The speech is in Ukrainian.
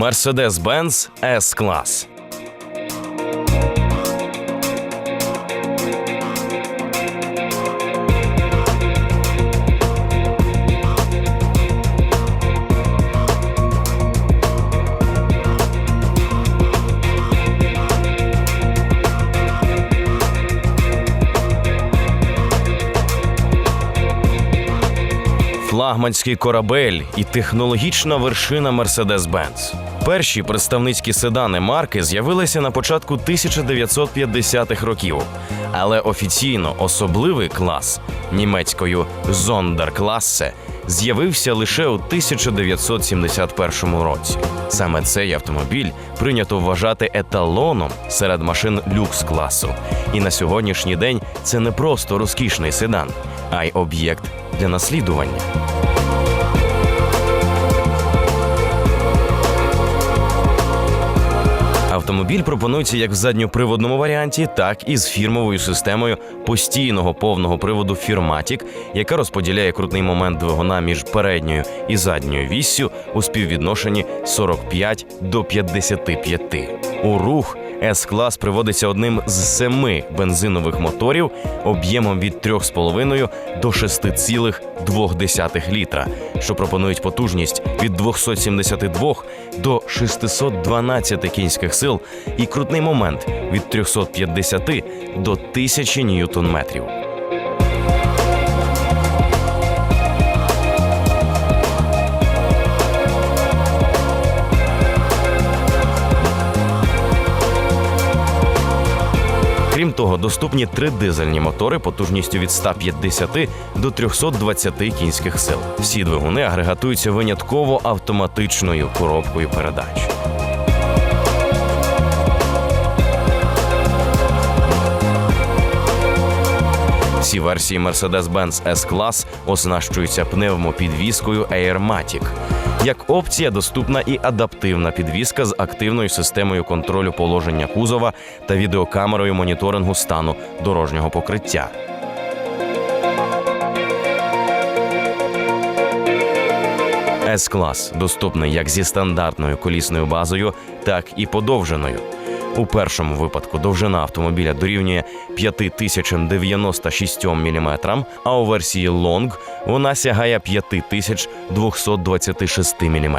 Mercedes-Benz S-клас. Флагманський корабель і технологічна вершина Mercedes-Benz. Перші представницькі седани марки з'явилися на початку 1950-х років, але офіційно особливий клас німецькою Зондеркласе з'явився лише у 1971 році. Саме цей автомобіль прийнято вважати еталоном серед машин люкс класу. І на сьогоднішній день це не просто розкішний седан, а й об'єкт для наслідування. Автомобіль пропонується як в задньоприводному варіанті, так і з фірмовою системою постійного повного приводу Firmatic, яка розподіляє крутний момент двигуна між передньою і задньою віссю у співвідношенні 45 до 55. У рух С-клас приводиться одним з семи бензинових моторів об'ємом від 3,5 до 6,2 літра, що пропонують потужність від 272 до 612 кінських сил і крутний момент від 350 до 1000 ньютон-метрів. Крім того, доступні три дизельні мотори потужністю від 150 до 320 кінських сил. Всі двигуни агрегатуються винятково автоматичною коробкою передач. Всі версії Mercedes-Benz S-Class оснащуються пневмопідвіскою Airmatic. Як опція доступна і адаптивна підвіска з активною системою контролю положення кузова та відеокамерою моніторингу стану дорожнього покриття. S-клас доступний як зі стандартною колісною базою, так і подовженою. У першому випадку довжина автомобіля дорівнює 5096 мм, а у версії Long вона сягає 5226 мм.